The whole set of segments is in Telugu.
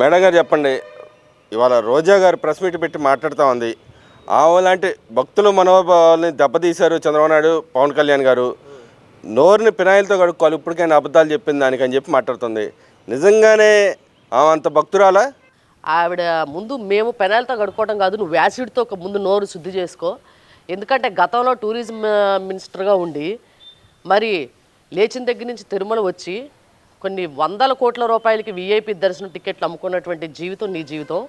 మేడం గారు చెప్పండి. ఇవాళ రోజా గారు ప్రెస్ మీట్ పెట్టి మాట్లాడుతూ ఉంది. ఆమె లాంటి భక్తుల మనోభావాల్ని దెబ్బతీశారు చంద్రబాబు నాయుడు పవన్ కళ్యాణ్ గారు. నోరుని పినాయిలతో కడుక్కోవాలి ఇప్పటికైనా అబద్ధాలు చెప్పింది దానికని చెప్పి మాట్లాడుతుంది. నిజంగానే అంత భక్తురాలా? ఆవిడ ముందు మేము పెనాయిలతో కడుక్కోవడం కాదు నువ్వు యాసిడ్తో ఒక ముందు నోరు శుద్ధి చేసుకో. ఎందుకంటే గతంలో టూరిజం మినిస్టర్గా ఉండి మరి లేచిన దగ్గర నుంచి తిరుమల వచ్చి కొన్ని వందల కోట్ల రూపాయలకి వీఐపీ దర్శనం టికెట్లు అమ్ముకున్నటువంటి జీవితం నీ జీవితం.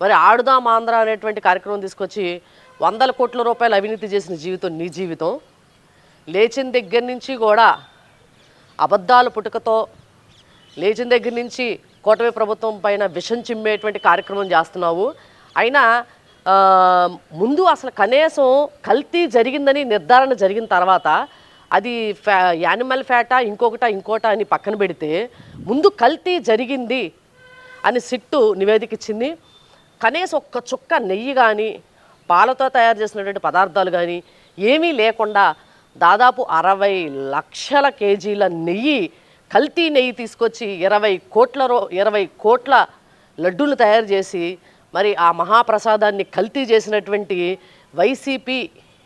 మరి ఆడుదాం ఆంధ్ర అనేటువంటి కార్యక్రమం తీసుకొచ్చి వందల కోట్ల రూపాయలు అవినీతి చేసిన జీవితం నీ జీవితం. లేచిన దగ్గర నుంచి కూడా అబద్ధాల పుట్టుకతో లేచిన దగ్గర నుంచి కూటమి ప్రభుత్వం పైన విషం చిమ్మేటువంటి కార్యక్రమం చేస్తున్నావు. అయినా ముందు అసలు కనీసం కల్తీ జరిగిందని నిర్ధారణ జరిగిన తర్వాత అది ఫ్యా యానిమల్ ఫ్యాటా ఇంకొకట ఇంకోట అని పక్కన పెడితే ముందు కల్తీ జరిగింది అని సిట్టు నివేదిక ఇచ్చింది కనీసం ఒక్క చుక్క నెయ్యి కానీ పాలతో తయారు చేసినటువంటి పదార్థాలు కానీ ఏమీ లేకుండా దాదాపు అరవై లక్షల కేజీల నెయ్యి కల్తీ నెయ్యి తీసుకొచ్చి ఇరవై కోట్ల రో ఇరవై కోట్ల లడ్డూలు తయారు చేసి మరి ఆ మహాప్రసాదాన్ని కల్తీ చేసినటువంటి వైసీపీ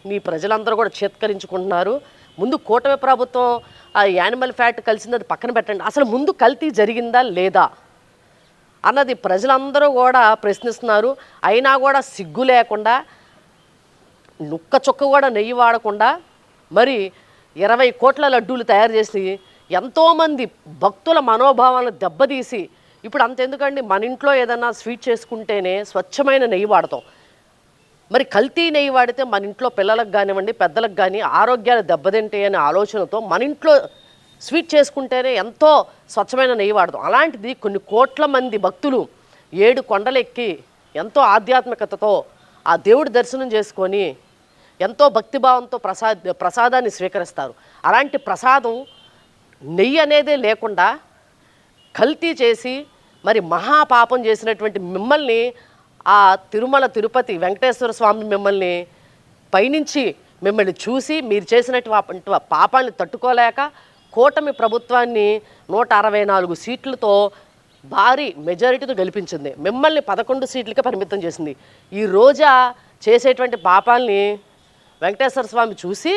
నీ ప్రజలందరూ కూడా చేత్కరించుకుంటున్నారు. ముందు కూటమి ప్రభుత్వం ఆ యానిమల్ ఫ్యాట్ కలిసింది అది పక్కన పెట్టండి. అసలు ముందు కల్తీ జరిగిందా లేదా? అన్నది ప్రజలందరూ కూడా ప్రశ్నిస్తున్నారు. అయినా కూడా సిగ్గు లేకుండా నుక్క చుక్క కూడా నెయ్యి వాడకుండా మరి ఇరవై కోట్ల లడ్డూలు తయారు చేసి ఎంతోమంది భక్తుల మనోభావాలను దెబ్బతీసి ఇప్పుడు అంతెందుకండి మన ఇంట్లో ఏదైనా స్వీట్ చేసుకుంటేనే స్వచ్ఛమైన నెయ్యి వాడతాం. మరి కల్తీ నెయ్యి వాడితే మన ఇంట్లో పిల్లలకు కానివ్వండి పెద్దలకు కానీ ఆరోగ్యాలు దెబ్బతింటాయి అనే ఆలోచనతో మన ఇంట్లో స్వీట్ చేసుకుంటేనే ఎంతో స్వచ్ఛమైన నెయ్యి వాడదాం అలాంటిది కొన్ని కోట్ల మంది భక్తులు ఏడు కొండలెక్కి ఎంతో ఆధ్యాత్మికతతో ఆ దేవుడి దర్శనం చేసుకొని ఎంతో భక్తిభావంతో ప్రసాద్ ప్రసాదాన్ని స్వీకరిస్తారు. అలాంటి ప్రసాదం నెయ్యి అనేదే లేకుండా కల్తీ చేసి మరి మహాపాపం చేసినటువంటి మిమ్మల్ని ఆ తిరుమల తిరుపతి వెంకటేశ్వర స్వామి మిమ్మల్ని పైనుంచి మిమ్మల్ని చూసి మీరు చేసినటువంటి పాపాన్ని తట్టుకోలేక కూటమి ప్రభుత్వాన్ని నూట అరవై నాలుగు సీట్లతో భారీ మెజారిటీతో గెలిపించింది. మిమ్మల్ని పదకొండు సీట్లకే పరిమితం చేసింది. ఈ రోజా చేసేటువంటి పాపాల్ని వెంకటేశ్వర స్వామి చూసి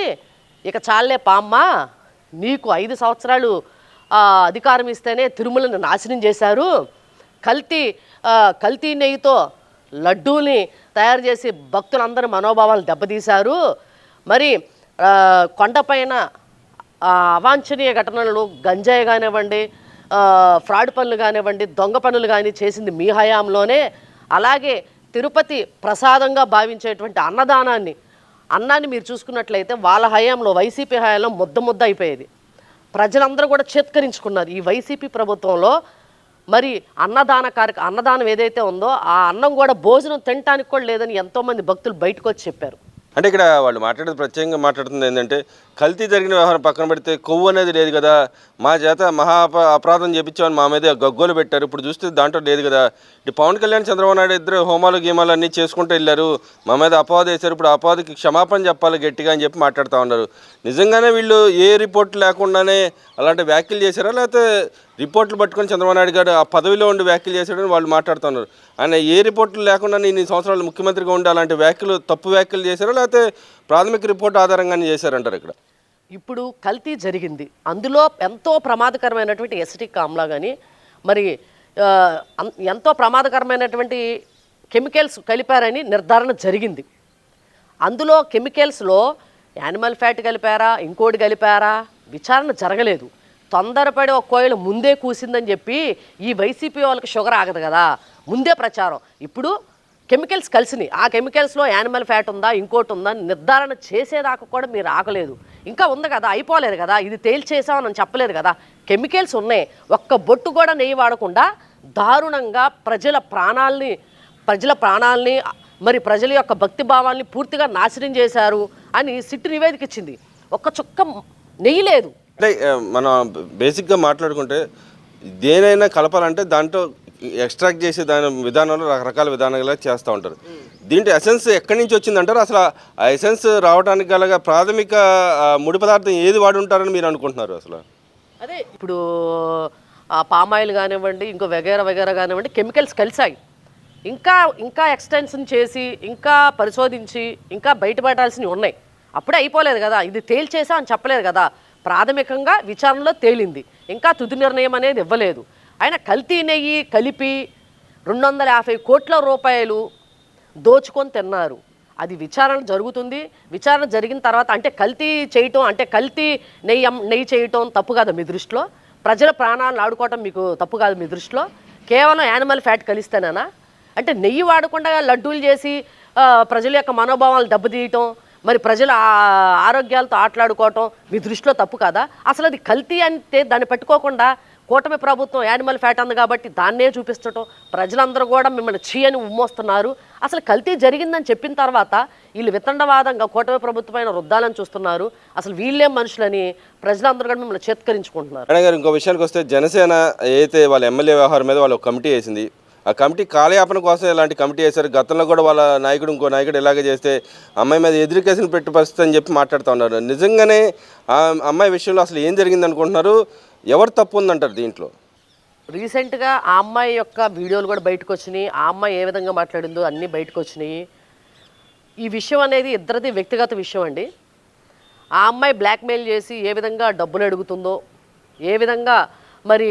ఇక చాలే పామ్మ నీకు ఐదు సంవత్సరాలు అధికారం ఇస్తేనే తిరుమలను నాశనం చేశారు. కల్తీ కల్తీ నెయ్యితో లడ్డూని తయారు చేసి భక్తులందరి మనోభావాలు దెబ్బతీశారు. మరి కొండపైన అవాంఛనీయ ఘటనలు గంజాయి కానివ్వండి ఫ్రాడ్ పనులు కానివ్వండి దొంగ పనులు కానీ చేసింది మీ హయాంలోనే. అలాగే తిరుపతి ప్రసాదంగా భావించేటువంటి అన్నదానాన్ని అన్నాన్ని మీరు చూసుకున్నట్లయితే వాళ్ళ హయాంలో వైసీపీ హయాంలో ముద్ద ముద్ద అయిపోయేది. ప్రజలందరూ కూడా చేత్కరించుకున్నారు. ఈ వైసీపీ ప్రభుత్వంలో మరి అన్నదాన కార్యక్ర అన్నదానం ఏదైతే ఉందో ఆ అన్నం కూడా భోజనం తినటానికి కూడా లేదని ఎంతోమంది భక్తులు బయటకు వచ్చి చెప్పారు. అంటే ఇక్కడ వాళ్ళు మాట్లాడేది ప్రత్యేకంగా మాట్లాడుతుంది ఏంటంటే కల్తీ జరిగిన వ్యవహారం పక్కన పెడితే కొవ్వు అనేది లేదు కదా మా చేత మహా అపరాధం చేపించామని మా మీద గగ్గోలు పెట్టారు. ఇప్పుడు చూస్తే దాంట్లో లేదు కదా. ఇటు పవన్ కళ్యాణ్ చంద్రబాబు నాయుడు ఇద్దరు హోమాలు గీమాలు అన్నీ చేసుకుంటూ వెళ్ళారు. మా మీద అపవాదం వేశారు. ఇప్పుడు అపవాదికి క్షమాపణ చెప్పాలి గట్టిగా అని చెప్పి మాట్లాడుతూ ఉన్నారు. నిజంగానే వీళ్ళు ఏ రిపోర్ట్ లేకుండానే అలాంటి వ్యాఖ్యలు చేశారా? లేకపోతే రిపోర్ట్లు పట్టుకొని చంద్రబాబు నాయుడు గారు ఆ పదవిలో ఉండి వ్యాఖ్యలు చేశాడని వాళ్ళు మాట్లాడుతున్నారు. ఆయన ఏ రిపోర్ట్లు లేకుండా ఇన్ని సంవత్సరాలు ముఖ్యమంత్రిగా ఉండి అలాంటి వ్యాఖ్యలు తప్పు వ్యాఖ్యలు చేశారో? లేకపోతే ప్రాథమిక రిపోర్ట్ ఆధారంగానే చేశారంటారు ఇక్కడ? ఇప్పుడు కల్తీ జరిగింది. అందులో ఎంతో ప్రమాదకరమైనటువంటి ఎసిటిక్ ఆమ్లా కానీ మరి ఎంతో ప్రమాదకరమైనటువంటి కెమికల్స్ కలిపారని నిర్ధారణ జరిగింది. అందులో కెమికల్స్లో యానిమల్ ఫ్యాట్ కలిపారా ఇంకోటి కలిపారా విచారణ జరగలేదు. తొందరపడి ఒక కోయిల ముందే కూసిందని చెప్పి ఈ వైసీపీ వాళ్ళకి షుగర్ ఆగదు కదా. ముందే ప్రచారం. ఇప్పుడు కెమికల్స్ కలిసినాయి. ఆ కెమికల్స్లో యానిమల్ ఫ్యాట్ ఉందా ఇంకోటి ఉందా నిర్ధారణ చేసేదాకా కూడా మీరు ఆగలేదు. ఇంకా ఉంది కదా అయిపోలేదు కదా ఇది తేల్చేసామని చెప్పలేదు కదా. కెమికల్స్ ఉన్నాయి. ఒక్క బొట్టు కూడా నెయ్యి వాడకుండా దారుణంగా ప్రజల ప్రాణాల్ని ప్రజల ప్రాణాల్ని మరి ప్రజల యొక్క భక్తి భావాల్ని పూర్తిగా నాశనం చేశారు అని సిట్టు నివేదిక ఇచ్చింది. ఒక్క చుక్క నెయ్యి లేదు. అంటే మనం బేసిక్గా మాట్లాడుకుంటే దేనైనా కలపాలంటే దాంట్లో ఎక్స్ట్రాక్ట్ చేసే దాని విధానంలో రకరకాల విధానాలు చేస్తూ ఉంటారు. దీంట్లో ఎసెన్స్ ఎక్కడి నుంచి వచ్చిందంటారు? అసలు ఆ ఎసెన్స్ రావడానికి గల ప్రాథమిక ముడి పదార్థం ఏది వాడి ఉంటారని మీరు అనుకుంటున్నారు అసలు? అదే ఇప్పుడు ఆ పామాయిల్ కానివ్వండి ఇంకో వగేరా వగేరా కానివ్వండి కెమికల్స్ కలిసాయి ఇంకా ఇంకా ఎక్స్టెన్షన్ చేసి ఇంకా పరిశోధించి ఇంకా బయటపడాల్సినవి ఉన్నాయి. అప్పుడే అయిపోలేదు కదా. ఇది తేల్చేసా అని చెప్పలేదు కదా. ప్రాథమికంగా విచారణలో తేలింది. ఇంకా తుది నిర్ణయం అనేది ఇవ్వలేదు. ఆయన కల్తీ నెయ్యి కలిపి రెండు వందల యాభై కోట్ల రూపాయలు దోచుకొని తిన్నారు. అది విచారణ జరుగుతుంది. విచారణ జరిగిన తర్వాత అంటే కల్తీ చేయటం అంటే కల్తీ నెయ్యి నెయ్యి చేయటం తప్పు కాదు మీ దృష్టిలో. ప్రజల ప్రాణాలను ఆడుకోవటం మీకు తప్పు కాదు మీ దృష్టిలో. కేవలం యానిమల్ ఫ్యాట్ కలిస్తేనేనా? అంటే నెయ్యి వాడకుండా లడ్డూలు చేసి ప్రజల యొక్క మనోభావాలు దెబ్బతీయటం మరి ప్రజల ఆరోగ్యాలతో ఆటలాడుకోవటం మీ దృష్టిలో తప్పు కాదా? అసలు అది కల్తీ అంటే దాన్ని పట్టుకోకుండా కూటమి ప్రభుత్వం యానిమల్ ఫ్యాట్ అంది కాబట్టి దాన్నే చూపిస్తటం. ప్రజలందరూ కూడా మిమ్మల్ని చీ అని ఉమ్మోస్తున్నారు. అసలు కల్తీ జరిగిందని చెప్పిన తర్వాత వీళ్ళు వితండవాదంగా కూటమి ప్రభుత్వమైన రుద్దాలని చూస్తున్నారు. అసలు వీళ్ళే మనుషులని ప్రజలందరూ కూడా మిమ్మల్ని చేత్కరించుకుంటున్నారు. గారు ఇంకో విషయానికి వస్తే జనసేన ఏదైతే వాళ్ళ ఎమ్మెల్యే వ్యవహారం మీద వాళ్ళు ఒక కమిటీ వేసింది ఆ కమిటీ కాలయాపన కోసం ఇలాంటి కమిటీ వేశారు. గతంలో కూడా వాళ్ళ నాయకుడు ఇంకో నాయకుడు ఇలాగే చేస్తే అమ్మాయి మీద ఎదురు కేసులు పెట్టి పరిస్థితి అని చెప్పి మాట్లాడుతూ ఉన్నారు. నిజంగానే ఆ అమ్మాయి విషయంలో అసలు ఏం జరిగింది అనుకుంటున్నారు? ఎవరు తప్పు ఉందంటారు దీంట్లో? రీసెంట్గా ఆ అమ్మాయి యొక్క వీడియోలు కూడా బయటకు వచ్చినాయి. ఆ అమ్మాయి ఏ విధంగా మాట్లాడిందో అన్నీ బయటకు వచ్చినాయి. ఈ విషయం అనేది ఇద్దరిది వ్యక్తిగత విషయం అండి. ఆ అమ్మాయి బ్లాక్మెయిల్ చేసి ఏ విధంగా డబ్బులు అడుగుతుందో ఏ విధంగా మరి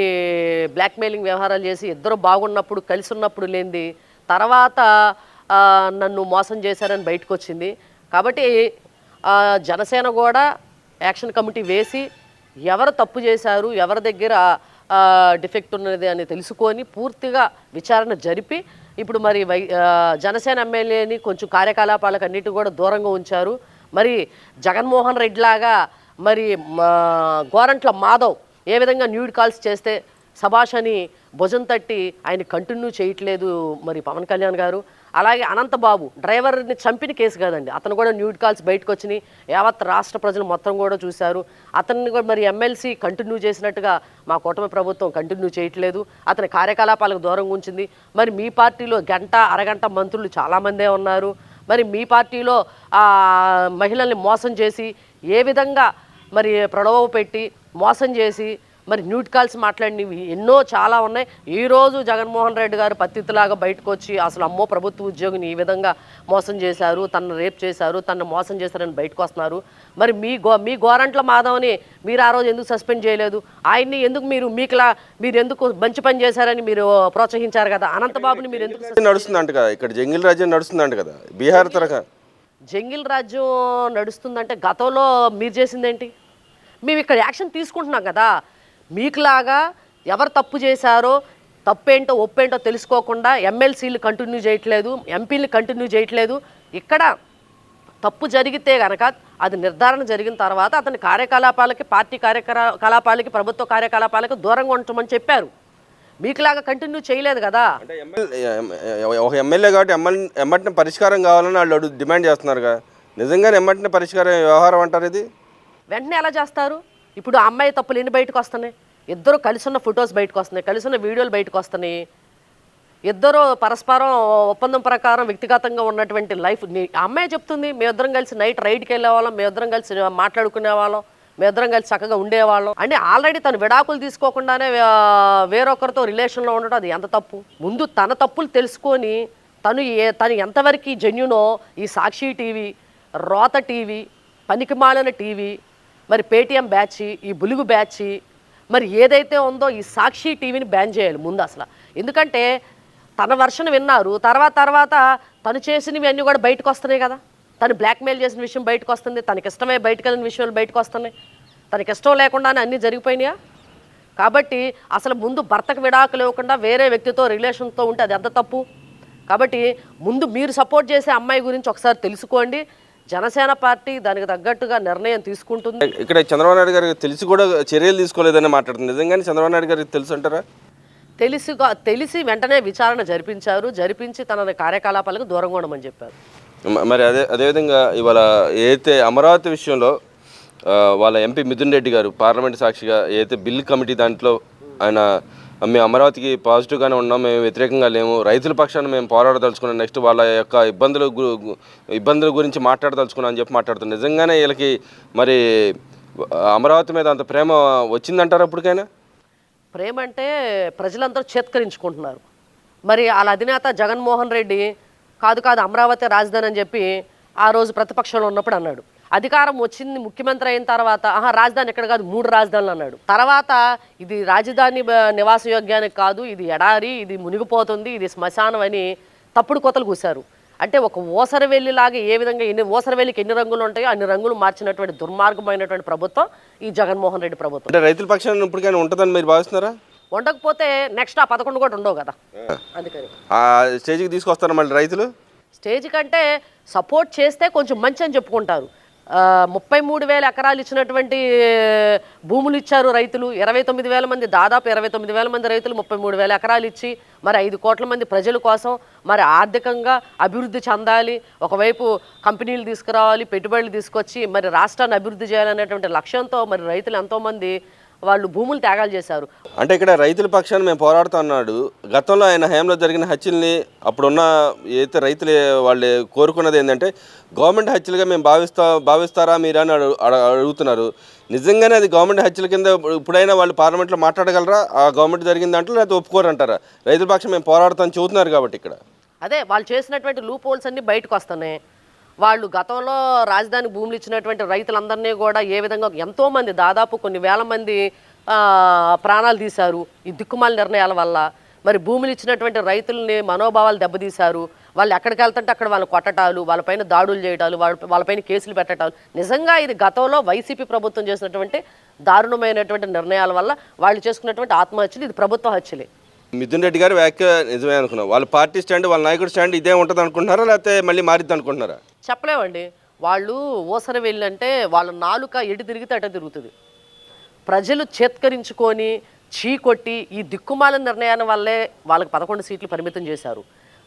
బ్లాక్మెయిలింగ్ వ్యవహారాలు చేసి ఇద్దరు బాగున్నప్పుడు కలిసి ఉన్నప్పుడు లేనిది తర్వాత నన్ను మోసం చేశారని బయటకు వచ్చింది కాబట్టి జనసేన కూడా యాక్షన్ కమిటీ వేసి ఎవరు తప్పు చేశారు ఎవరి దగ్గర డిఫెక్ట్ ఉన్నది అని తెలుసుకొని పూర్తిగా విచారణ జరిపి ఇప్పుడు మరి వై జనసేన ఎమ్మెల్యేని కొంచెం కార్యకలాపాలకు అన్నిటి కూడా దూరంగా ఉంచారు. మరి జగన్మోహన్ రెడ్డి లాగా మరి మా గోరంట్ల మాధవ్ ఏ విధంగా న్యూడ్ కాల్స్ చేస్తే సభాష్ అని భుజం తట్టి ఆయన కంటిన్యూ చేయట్లేదు మరి పవన్ కళ్యాణ్ గారు. అలాగే అనంతబాబు డ్రైవర్ని చంపిన కేసు కాదండి. అతను కూడా న్యూడ్ కాల్స్ బయటకు వచ్చినాయి. యావత్ రాష్ట్ర ప్రజలు మొత్తం కూడా చూశారు. అతన్ని కూడా మరి ఎమ్మెల్సీ కంటిన్యూ చేసినట్టుగా మా కూటమి ప్రభుత్వం కంటిన్యూ చేయట్లేదు. అతని కార్యకలాపాలకు దూరంగా ఉంచింది. మరి మీ పార్టీలో గంట అరగంట మంత్రులు చాలామందే ఉన్నారు. మరి మీ పార్టీలో మహిళల్ని మోసం చేసి ఏ విధంగా మరి ప్రలోభ పెట్టి మోసం చేసి మరి న్యూట్ కాల్స్ మాట్లాడినవి ఎన్నో చాలా ఉన్నాయి. ఈరోజు జగన్మోహన్ రెడ్డి గారు పత్తిలాగా బయటకు వచ్చి అసలు అమ్మో ప్రభుత్వ ఉద్యోగిని ఈ విధంగా మోసం చేశారు తను రేప్ చేశారు తను మోసం చేశారని బయటకు వస్తున్నారు మరి మీ గో మీ గోరంట్ల మాధవ్ని మీరు ఆ రోజు ఎందుకు సస్పెండ్ చేయలేదు? ఆయన్ని ఎందుకు మీరు మీకులా మీరు ఎందుకు మంచి పని చేశారని మీరు ప్రోత్సహించారు కదా? అనంతబాబుని మీరు ఎందుకు నడుస్తుందంట కదా ఇక్కడ జంగిల్ రాజ్యం నడుస్తుందంట కదా బీహార్ తరహా. జంగిల్ రాజ్యం నడుస్తుందంటే గతంలో మీరు చేసిందేంటి? మేము ఇక్కడ యాక్షన్ తీసుకుంటున్నాం కదా. మీకులాగా ఎవరు తప్పు చేశారో తప్పేంటో ఒప్పేంటో తెలుసుకోకుండా ఎమ్మెల్సీలు కంటిన్యూ చేయట్లేదు ఎంపీలు కంటిన్యూ చేయట్లేదు. ఇక్కడ తప్పు జరిగితే గనక అది నిర్ధారణ జరిగిన తర్వాత అతని కార్యకలాపాలకి పార్టీ కార్యకలాపాలకి ప్రభుత్వ కార్యకలాపాలకి దూరంగా ఉండటమని చెప్పారు. మీకులాగా కంటిన్యూ చేయలేదు కదా. అంటే ఒక ఎమ్మెల్యే కాబట్టి ఎమ్మెల్యే పరిష్కారం కావాలని వాళ్ళు అడుగు డిమాండ్ చేస్తున్నారు నిజంగానే ఎమ్మటిని పరిష్కారం వ్యవహారం అంటారు ఇది? వెంటనే ఎలా చేస్తారు? ఇప్పుడు ఆ అమ్మాయి తప్పులు ఎన్ని బయటకు వస్తున్నాయి? ఇద్దరు కలిసి ఉన్న ఫొటోస్ బయటకు వస్తున్నాయి కలిసి ఉన్న వీడియోలు బయటకు వస్తున్నాయి. ఇద్దరు పరస్పరం ఒప్పందం ప్రకారం వ్యక్తిగతంగా ఉన్నటువంటి లైఫ్ నీ- అమ్మాయి చెప్తుంది మేమిద్దరం కలిసి నైట్ రైడ్కి వెళ్ళేవాళ్ళం మేమిద్దరం కలిసి మాట్లాడుకునే వాళ్ళం మేమిద్దరం కలిసి చక్కగా ఉండేవాళ్ళం. అంటే ఆల్రెడీ తను విడాకులు తీసుకోకుండానే వేరొకరితో రిలేషన్లో ఉండటం అది ఎంత తప్పు? ముందు తన తప్పులు తెలుసుకొని తను ఏ తను ఎంతవరకు జెన్యునో ఈ సాక్షి టీవీ రోత టీవీ పనికిమాలిన టీవీ మరి పేటీఎం బ్యాచ్ ఈ బులుగు బ్యాచ్ మరి ఏదైతే ఉందో ఈ సాక్షి టీవీని బ్యాన్ చేయాలి ముందు అసలు. ఎందుకంటే తన వర్షన్ విన్నారు తర్వాత తర్వాత తను చేసినవి అన్నీ కూడా బయటకు వస్తున్నాయి కదా. తను బ్లాక్మెయిల్ చేసిన విషయం బయటకు వస్తుంది తనకి ఇష్టమే బయటకు వెళ్ళిన విషయాలు బయటకు వస్తున్నాయి. తనకి ఇష్టం లేకుండానే అన్నీ జరిగిపోయినాయా? కాబట్టి అసలు ముందు భర్తకు విడాకులు ఇవ్వకుండా వేరే వ్యక్తితో రిలేషన్తో ఉంటే అది ఎంత తప్పు? కాబట్టి ముందు మీరు సపోర్ట్ చేసే అమ్మాయి గురించి ఒకసారి తెలుసుకోండి. జనసేన పార్టీ దానికి తగ్గట్టుగా నిర్ణయం తీసుకుంటుంది. ఇక్కడ చంద్రబాబు నాయుడు గారికి తెలిసి కూడా చర్యలు తీసుకోలేదని మాట్లాడుతుంది. నిజంగానే చంద్రబాబు నాయుడు గారికి తెలుసు అంటారా? తెలిసి తెలిసి వెంటనే విచారణ జరిపించారు. జరిపించి తన కార్యకలాపాలకు దూరంగా ఉండమని చెప్పారు. మరి అదే అదేవిధంగా ఇవాళ ఏదైతే అమరావతి విషయంలో వాళ్ళ ఎంపీ మిథున్ రెడ్డి గారు పార్లమెంట్ సాక్షిగా ఏదైతే బిల్ కమిటీ దాంట్లో ఆయన మేము అమరావతికి పాజిటివ్గానే ఉన్నాం మేము వ్యతిరేకంగా లేము. రైతుల పక్షాన్ని మేము పోరాడదలుచుకున్నాం. నెక్స్ట్ వాళ్ళ యొక్క ఇబ్బందులు గు- ఇబ్బందుల గురించి మాట్లాడదలుచుకున్నాం అని చెప్పి మాట్లాడుతున్నాం. నిజంగానే వీళ్ళకి మరి అమరావతి మీద అంత ప్రేమ వచ్చిందంటారు అప్పటికైనా ప్రేమ అంటే ప్రజలందరూ చేత్కరించుకుంటున్నారు. మరి వాళ్ళ అధినేత జగన్మోహన్ రెడ్డి కాదు కాదు అమరావతి రాజధాని అని చెప్పి ఆ రోజు ప్రతిపక్షంలో ఉన్నప్పుడు అన్నాడు. అధికారం వచ్చింది ముఖ్యమంత్రి అయిన తర్వాత ఆహా రాజధాని ఎక్కడ కాదు మూడు రాజధానులు అన్నాడు. తర్వాత ఇది రాజధాని బ- నివాస యోగ్యానికి కాదు ఇది ఎడారి ఇది మునిగిపోతుంది ఇది శ్మశానం అని తప్పుడు కొతలు కూశారు. అంటే ఒక ఓసరవెల్లిలాగా ఏ విధంగా ఎన్ని ఓసరవెల్లికి ఎన్ని రంగులు ఉంటాయో అన్ని రంగులు మార్చినటువంటి దుర్మార్గమైనటువంటి ప్రభుత్వం ఈ జగన్మోహన్ రెడ్డి ప్రభుత్వం. అంటే రైతుల పక్షాన్ని ఇప్పటికైనా ఉంటుందని మీరు భావిస్తున్నారా? ఉండకపోతే నెక్స్ట్ ఆ పదకొండు కూడా ఉండవు కదా. అందుకని. స్టేజ్కి తీసుకొస్తారా మళ్ళీ రైతులు? స్టేజ్ కంటే సపోర్ట్ చేస్తే కొంచెం మంచి అని చెప్పుకుంటారు. ముప్పై మూడు వేల ఎకరాలు ఇచ్చినటువంటి భూములు ఇచ్చారు రైతులు. ఇరవై తొమ్మిది వేల మంది దాదాపు ఇరవై తొమ్మిది వేల మంది రైతులు ముప్పై మూడు వేల ఎకరాలు ఇచ్చి మరి ఐదు కోట్ల మంది ప్రజల కోసం మరి ఆర్థికంగా అభివృద్ధి చెందాలి ఒకవైపు కంపెనీలు తీసుకురావాలి పెట్టుబడులు తీసుకొచ్చి మరి రాష్ట్రాన్ని అభివృద్ధి చేయాలనేటువంటి లక్ష్యంతో మరి రైతులు ఎంతోమంది వాళ్ళు భూములు త్యాగాలు చేశారు. అంటే ఇక్కడ రైతుల పక్షాన్ని మేము పోరాడుతా అన్నాడు గతంలో ఆయన హయాంలో జరిగిన హత్యల్ని అప్పుడున్న ఏదైతే రైతులు వాళ్ళు కోరుకున్నది ఏంటంటే గవర్నమెంట్ హత్యలుగా మేము భావిస్తా భావిస్తారా మీరు అని అడు- అడ- అడుగుతున్నారు. నిజంగానే అది గవర్నమెంట్ హత్యల కింద ఇప్పుడైనా వాళ్ళు పార్లమెంట్లో మాట్లాడగలరా? ఆ గవర్నమెంట్ జరిగిన దాంట్లో లేకపోతే ఒప్పుకోరంటారా రైతుల పక్షం మేము పోరాడుతాం చెబుతున్నారు కాబట్టి ఇక్కడ. అదే వాళ్ళు చేసినటువంటి లూప్ హోల్స్ అన్ని బయటకు వస్తున్నాయి. వాళ్ళు గతంలో రాజధాని భూములు ఇచ్చినటువంటి రైతులందరినీ కూడా ఏ విధంగా ఎంతోమంది దాదాపు కొన్ని వేల మంది ప్రాణాలు తీశారు ఈ దిక్కుమాల నిర్ణయాల వల్ల. మరి భూములు ఇచ్చినటువంటి రైతుల్ని మనోభావాలు దెబ్బతీశారు. వాళ్ళు ఎక్కడికి వెళ్తుంటే అక్కడ వాళ్ళు కొట్టటాలు వాళ్ళపైన దాడులు చేయటాలు వాళ్ళ వాళ్ళపైన కేసులు పెట్టటాలు. నిజంగా ఇది గతంలో వైసీపీ ప్రభుత్వం చేసినటువంటి దారుణమైనటువంటి నిర్ణయాల వల్ల వాళ్ళు చేసుకున్నటువంటి ఆత్మహత్యలు ఇది ప్రభుత్వ హత్యలే. మిథున్ రెడ్డి గారు వ్యాఖ్య నిజమే అనుకున్నాం. వాళ్ళ పార్టీ స్టాండ్ వాళ్ళ నాయకుడు స్టాండ్ ఇదే ఉంటుంది అనుకుంటున్నారా లేకపోతే మళ్ళీ మారిద్ది అనుకుంటున్నారా చెప్పలేమండి. వాళ్ళు ఓసర వెళ్ళంటే వాళ్ళ నాలుక ఎటు తిరిగితే అట తిరుగుతుంది. ప్రజలు చేత్కరించుకొని చీకొట్టి ఈ దిక్కుమాల నిర్ణయాల వల్లే వాళ్ళకి పదకొండు సీట్లు పరిమితం చేశారు.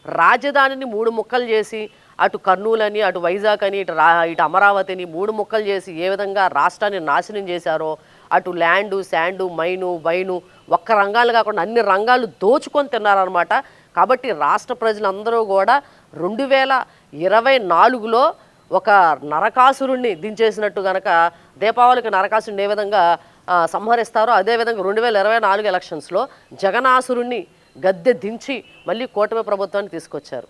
రాజధానిని మూడు ముక్కలు చేసి అటు కర్నూలు అని అటు వైజాగ్ అని ఇటు రా ఇటు అమరావతి అని మూడు ముక్కలు చేసి ఏ విధంగా రాష్ట్రాన్ని నాశనం చేశారో అటు ల్యాండు శాండు మైను వైను ఒక్క రంగాలు కాకుండా అన్ని రంగాలు దోచుకొని తిన్నారనమాట కాబట్టి రాష్ట్ర ప్రజలందరూ కూడా రెండు వేల ఇరవై నాలుగులో ఒక నరకాసురుణ్ణి దించేసినట్టు గనక దీపావళికి నరకాసురుణ్ణి ఏ విధంగా సంహరిస్తారో అదేవిధంగా రెండు వేల ఇరవై నాలుగు ఎలక్షన్స్లో జగనాసురుణ్ణి గద్దె దించి మళ్ళీ కూటమి ప్రభుత్వాన్ని తీసుకొచ్చారు.